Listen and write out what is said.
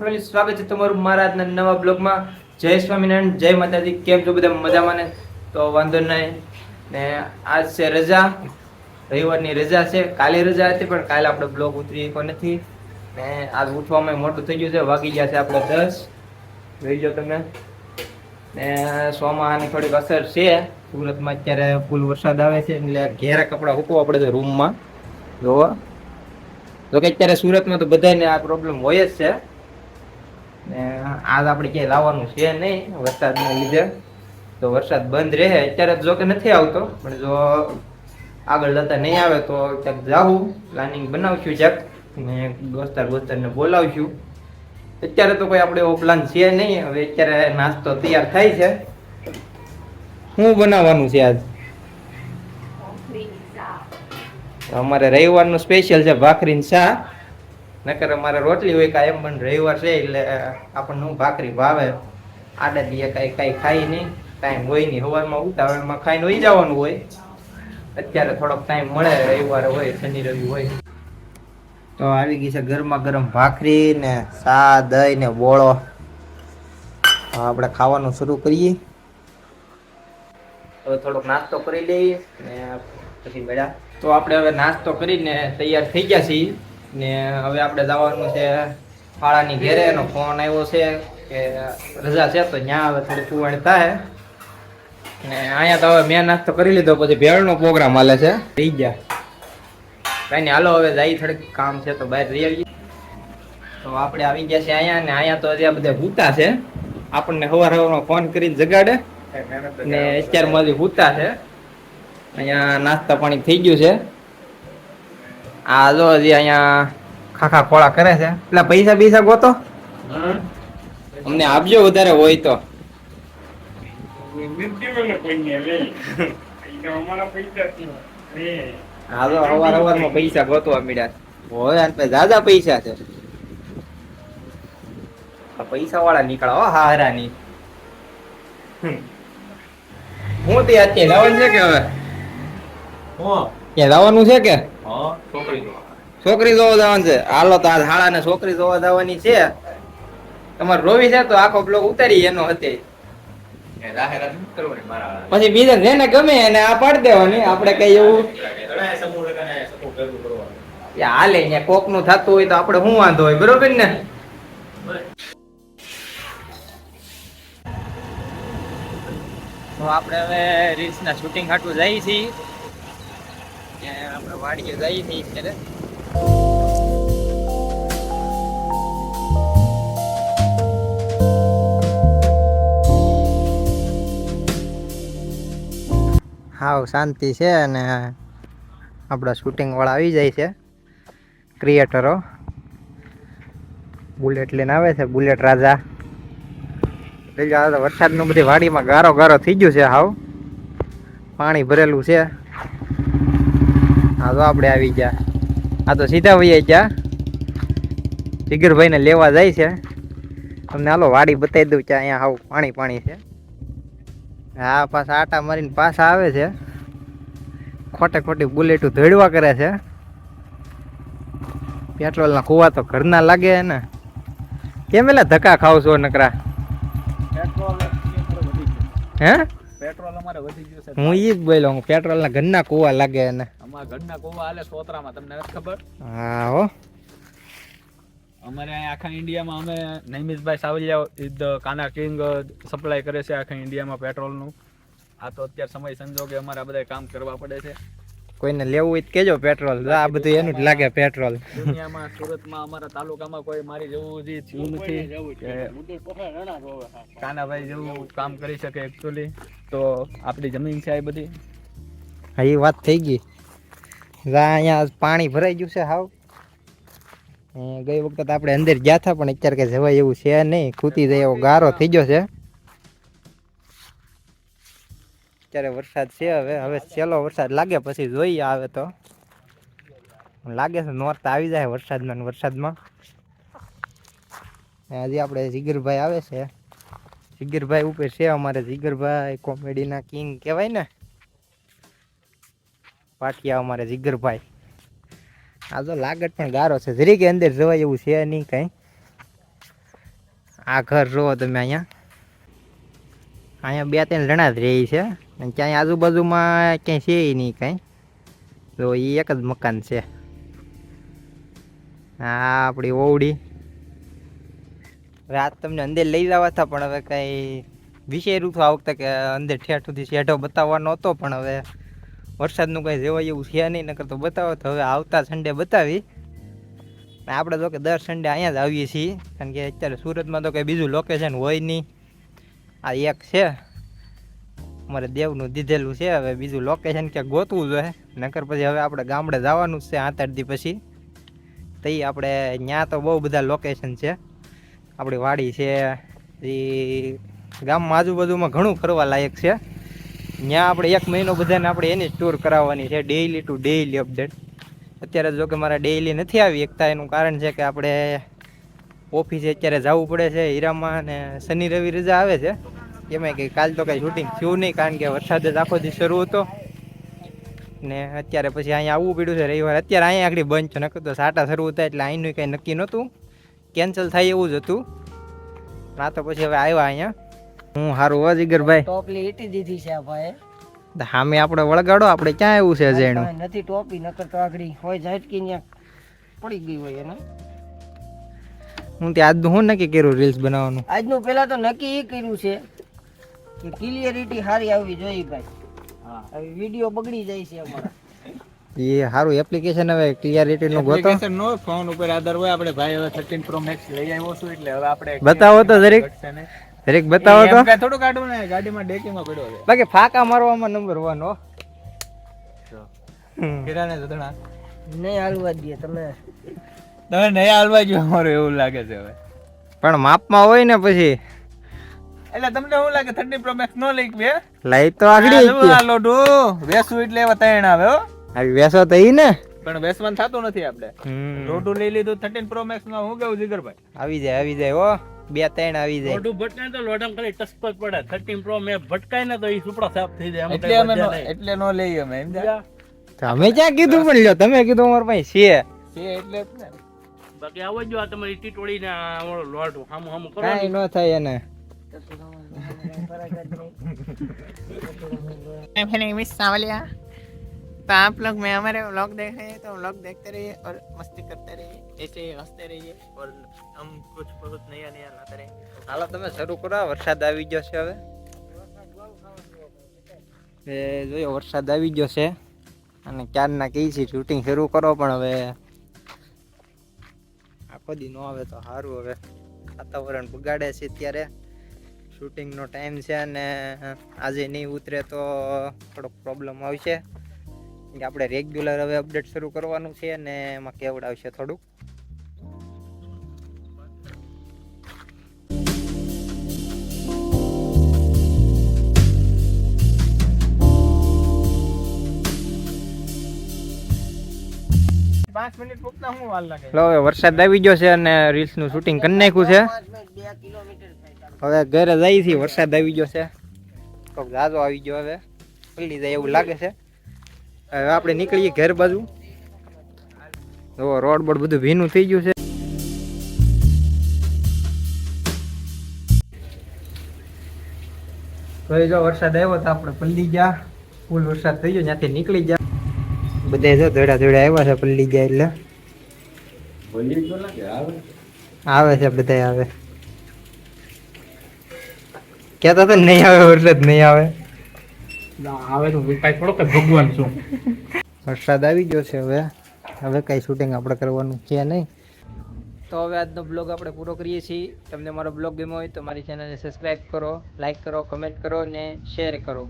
Family, સ્વાગત છે તમારું મારા આજના નવા બ્લોગમાં. જય સ્વામિનારાયણ, જય માતાજી. કેમ છો બધા? મજામાં ને? તો વાંધો નહીં ને આજ છે રજા. રવિવારની રજા છે. કાલે રજા હતી, પણ કાલે આપણે બ્લોગ ઉતરી શકો નથી. ને આજ ઉઠવામાં મોટું થઈ ગયું છે. વાગી ગયા છે આપણે દસ. જોઈ લો તમે. ને સોમાની થોડીક અસર છે. સુરતમાં અત્યારે ફૂલ વરસાદ આવે છે, એટલે ઘેરા કપડાં હૂકવા પડે છે રૂમમાં. જોવા. જોકે અત્યારે સુરતમાં તો બધાને આ પ્રોબ્લેમ હોય જ છે. ને આજ આપણે ક્યાંય લાવવાનું છે નહીં વરસાદના લીધે. તો વરસાદ બંધ રહે અત્યારે જો કે નથી આવતો પણ જો આગળ જતા નહીં આવે તો ક્યાંક જાવું પ્લાનિંગ બનાવશું ક્યાંક ને દોસ્તાર દોસ્તારને બોલાવશું. અત્યારે તો કોઈ આપણે એવો પ્લાન છે નહીં હવે અત્યારે નાસ્તો તૈયાર થાય છે. શું બનાવવાનું છે આજ? અમારે રવિવારનું સ્પેશિયલ છે ભાખરીન શાહ શાક. નકર અમારે રોટલી હોય કાંઈ એમ પણ રવિવાર છે એટલે આપણને ભાખરી ભાવે. આડા દીએ કાંઈ કાંઈ ખાઈ નહીં ટાઈમ હોય નહીં. સવારમાં ઉતાવળમાં ખાઈને વહી જવાનું હોય. અત્યારે થોડોક ટાઈમ મળે, રવિવારે હોય, શનિ, રવિ હોય. તો આવી ગઈ છે ગરમા ગરમ ભાખરી ને સા, દહીં ને બોળો. આપણે ખાવાનું શરૂ કરીએ. હવે થોડોક નાસ્તો કરી લઈએ ને પછી મળ્યા. તો આપણે હવે નાસ્તો કરીને તૈયાર થઈ ગયા છીએ. ને હવે આપણે જવાનું છે ફાળાની ઘેરે. એનો ફોન આવ્યો છે કે રજા છે તો ત્યાં હવે થોડી સુવાણી થાય. ને અહીંયા તો હવે મેં નાસ્તો કરી લીધો પછી ભેળનો પ્રોગ્રામ હાલે છે. થઈ ગયા. કઈ નહીં હાલો હવે જાય થોડીક કામ છે તો બહાર રહી આવીએ. તો આપણે આવી ગયા છે અહીંયા ને અહીંયા તો હજી બધા ભૂતા છે. આપણને સવાર સવારમાં ફોન કરીને જગાડે. ને અત્યારે હજી ભૂતા છે. અહીંયા નાસ્તા પાણી થઈ ગયું છે. આ જો હજી અહીંયા ખાખા ખોળા કરે છે. એટલે પૈસા પૈસા ગોતો. અમને આપજો વધારે હોય તો. હાલો અવાર અવાર અવારમાં પૈસા ગોતવા મળ્યા હોય અને દાદા પૈસા છે. પૈસા વાળા નીકળા હો હારાની હું તે અત્યારે લાવવાનું છે કે હવે? ત્યાં લાવવાનું છે કે? છોકરી જોવા. જવાનું છે. હાલો તો આ હાળા ને છોકરી જોવા જવાની છે. તમારે રોવી છે તો આખો બ્લોક ઉતારી એનો હતે. પછી બીજા જેને ગમે એને આ પાડી દેવાની. આપણે કઈ એવું હાલે અહીંયા કોકનું થતું હોય તો આપણે શું વાંધો હોય બરોબર ને? તો આપણે હવે રીલ્સ ના શૂટિંગ હાટું જઈએ છીએ. ત્યાં હાવ શાંતિ છે અને આપણા શૂટિંગવાળા આવી જાય છે. ક્રિએટરો બુલેટ લઈને આવે છે બુલેટ રાજા. વરસાદનું બધી વાડીમાં ગારો ગારો થઈ ગયું છે હાવ. પાણી ભરેલું છે. હા તો આપણે આવી ગયા. આ તો સીધા ભાઈ ગયા. જીગરભાઈને લેવા જાય છે. તમને હાલો વાડી બતાવી દઉં કે અહીંયા આવું પાણી પાણી છે. હા પાછા આટા મારીને પાછા આવે છે. ખોટે ખોટી બુલેટો ધડવા કરે છે. પેટ્રોલના કુવા તો ઘરના લાગે ને. કેમ એલા ધક્કા ખાવ છો નકરા? હે? પેટ્રોલ અમારે વધી ગયું છે. હું ઈ જ બોલ્યો હું પેટ્રોલના ઘરના કુવા લાગે ને. અમારા ઘરના કુવા હાલે સોતરામાં તમને નથી ખબર? હા હો. અમારે અહીંયા આખા ઇન્ડિયામાં અમે નૈમિષભાઈ Savaliya is Kana king supply કરે છે આખા ઇન્ડિયામાં પેટ્રોલનું. આ તો અત્યારે સમય સંજોગે અમારે બધા કામ કરવા પડે છે. કોઈને લેવું હોય કેજો પેટ્રોલ. આ બધું એનું જ લાગે પેટ્રોલ. દુનિયામાં સુરતમાં અમારા તાલુકામાં કોઈ મારી જેવું જે થયું નથી કાનાભાઈ જેવું કામ કરી શકે એકચ્યુઅલી તો આપણી જમીન છે આ બધી. હા એ વાત થઈ ગઈ. અહીંયા પાણી ભરાઈ ગયું છે હાવ. ગઈ વખત આપણે અંદર ગયા હતા, પણ અત્યારે કે જવાય એવું છે નહીં. ખૂતી જાય એવો ગારો થઈ ગયો છે. અત્યારે વરસાદ છે હવે. હવે છેલ્લો વરસાદ લાગે પછી જોઈએ આવે તો. લાગે છે નોર્થ આવી જાય વરસાદમાં વરસાદમાં. હજી આપણે જીગરભાઈ આવે છે. જીગરભાઈ ઉપર છે અમારે જીગરભાઈ, કોમેડીના કિંગ કહેવાય ને. પાટિયા અમારે જીગરભાઈ. આ તો લાગત પણ ગારો છે. જરીકે અંદર જવાય એવું છે નહીં કાંઈ. આ ઘર જોવો તમે અહીંયા. અહીંયા બે ત્રણ જણા જ રહી છે. અને ક્યાંય આજુબાજુમાં ક્યાંય છે નહીં કાંઈ. તો એ એક જ મકાન છે. આ આપણી ઓવડી રાત તમને અંદર લઈ જવા હતા, પણ હવે કાંઈ વિષય હતું આ વખતે કે અંદર ઠેઠ સુધી શેઢો બતાવવાનો હતો, પણ હવે વરસાદનું કંઈ જેવાય એવું છે નહીં, નકર તો બતાવો તો હવે આવતા સન્ડે બતાવી. આપણે તો કે દર સન્ડે અહીંયા જ આવીએ છીએ, કારણ કે અત્યારે સુરતમાં તો કંઈ બીજું લોકેશન હોય નહીં. આ એક છે. અમારે દેવનું દીધેલું છે, હવે બીજું લોકેશન ક્યાંક ગોતવું જોઈએ. નકર પછી હવે આપણે ગામડે જવાનું જ છે આઠ દી પછી. તઈ આપણે ત્યાં તો બહુ બધા લોકેશન છે. આપણી વાડી છે એ ગામમાં આજુબાજુમાં ઘણું ફરવા લાયક છે. ત્યાં આપણે એક મહિનો બધાને આપણે એની જ ટૂર કરાવવાની છે ડેઈલી ટુ ડેઈલી અપડેટ અત્યારે જો કે મારા ડેઈલી નથી આવી એકતા એનું કારણ છે કે આપણે ઓફિસે અત્યારે જવું પડે છે હીરામાં અને શનિ રવિ રજા આવે છે. એમાં કંઈ કાલ તો કાંઈ શૂટિંગ થયું નહીં, કારણ કે વરસાદ જ આખો દિવસ શરૂ હતો. ને અત્યારે પછી અહીંયા આવવું પડ્યું છે, રવિવાર. અત્યારે અહીંયા આગળ બંધ છે, નકર તો સાટા શરૂ થાય એટલે અહીંનું કંઈ નક્કી નહોતું. કેન્સલ થાય એવું જ હતું. આ તો પછી હવે આવ્યા અહીંયા. હું સારું હો જીગરભાઈ. ટોપલી ઈટી દીધી છે ભાઈ સામે આપણે વળગાડો આપણે ક્યાં એવું છે જેણું નથી ટોપી નકર તો આગળી હોય ઝટકી ને પડી ગઈ હોય એને. હું ત્યાં આજનું હું નક્કી કર્યું રીલ્સ બનાવવાનું? આજનું પેલા તો નક્કી એ કર્યું છે કે ક્લિયરિટી સારી આવવી જોઈએ ભાઈ. હા. હવે વીડિયો બગડી જાય છે અમારા. એ સારું એપ્લિકેશન હવે ક્લિયરિટી નું ગોતો. એપ્લિકેશન નો ફોન ઉપર આધાર હોય આપણે ભાઈ હવે 13 પ્રો મેક્સ લઈ આવ્યો છું એટલે હવે આપણે બતાવો તો જરીક. જરીક બતાવો તો. થોડો કાઢો ને ગાડીમાં ડેકીમાં પડ્યો છે. બાકી ફાકા મારવામાં નંબર 1 હો. કિરાને જતણા નહીં હાલવા દે તમે. તમે નહીં હાલવા જો અમારું એવું લાગે છે હવે. પણ માપમાં હોય ને પછી. એટલે તમને શું લાગે 13 પ્રો મેક્સ નો લઈ બે? લાઈટ તો આગળી આ લોડો વેસું એટલે એવા ત્રણ આવે હો. આવી વેસો તો ઈ ને. પણ વેસવાન થતું નથી આપણે. લોડો લઈ લીધું 13 પ્રો મેક્સમાં હું કેવું જીગરભાઈ? આવી જાય આવી જાય હો. બે ત્રણ આવી જાય મોઢું ભટકાય તો લોડામ ખાલી ટસપટ પડે થર્ટીન પ્રો મેં ભટકાય ને તો એ સુપડા સાફ થઈ જાય એટલે અમે નો- એટલે નો લઈએ અમે એમ જા તો અમે ક્યાં કીધું પણ લ્યો તમે કીધું અમારા પાસે છે છે એટલે જ ને બાકી આવો જો આ તમારી ટીટોળી ને આ અમારો લોટ હામું હામું કરો કાંઈ ન થાય એને मैं फिर मिस सावलिया तो आप लोग में हमारे व्लॉग देख रहे हैं तो व्लॉग देखते रहिए और मस्ती करते रहिए ऐसे ही हंसते रहिए और हम कुछ बहुत नया नया लाते रहेंगे હાલો તમે શરૂ કરો વરસાદ આવી ગયો છે હવે એ જોયો વરસાદ આવી ગયો છે અને ક્યારના કહી છે શૂટિંગ શરૂ કરો પણ હવે આખો દી ન આવે તો સારું હવે વાતાવરણ બગાડે છે ત્યારે શૂટિંગનો ટાઈમ છે અને આજે નહીં ઉતરે તો થોડોક પ્રોબ્લેમ આવશે કે આપણે રેગ્યુલર હવે અપડેટ શરૂ કરવાનું છે અને એમાં કેવડાવશે થોડુંક પાંચ મિનિટ પૂછતા હું વાર લાગે. લો હવે વરસાદ આવી ગયો છે અને રીલ્સનું શૂટિંગ કરી નાખ્યું છે. હવે ઘરે જઈ છે વરસાદ આવી ગયો છે. તો જાજો આવી ગયો હવે. પલ્લી જાય એવું લાગે છે. હવે આપણે નીકળીએ ઘર બાજુ. જો રોડ બોડ બધું ભીનું થઈ ગયું છે. તો એ જો વરસાદ આવ્યો તો આપણે પલ્લી ગયા. ફૂલ વરસાદ થઈ ગયો ત્યાંથી નીકળી ગયા. બધા જો થોડા થોડા આવ્યા છે પલ્લી ગયા એટલે. આવે? છે બધા આવે. કેતા તો નહીં આવે વરસાદ નહીં આવે. આવે તો કાંઈ થોડોક ભગવાન છું. વરસાદ આવી ગયો છે હવે. હવે કાંઈ શૂટિંગ આપણે કરવાનું છે નહીં. તો હવે આજનો બ્લોગ આપણે પૂરો કરીએ છીએ. તમને મારો બ્લોગ ગમ્યો હોય તો મારી ચેનલને સબસ્ક્રાઈબ કરો લાઈક કરો કમેન્ટ કરો અને શેર કરો.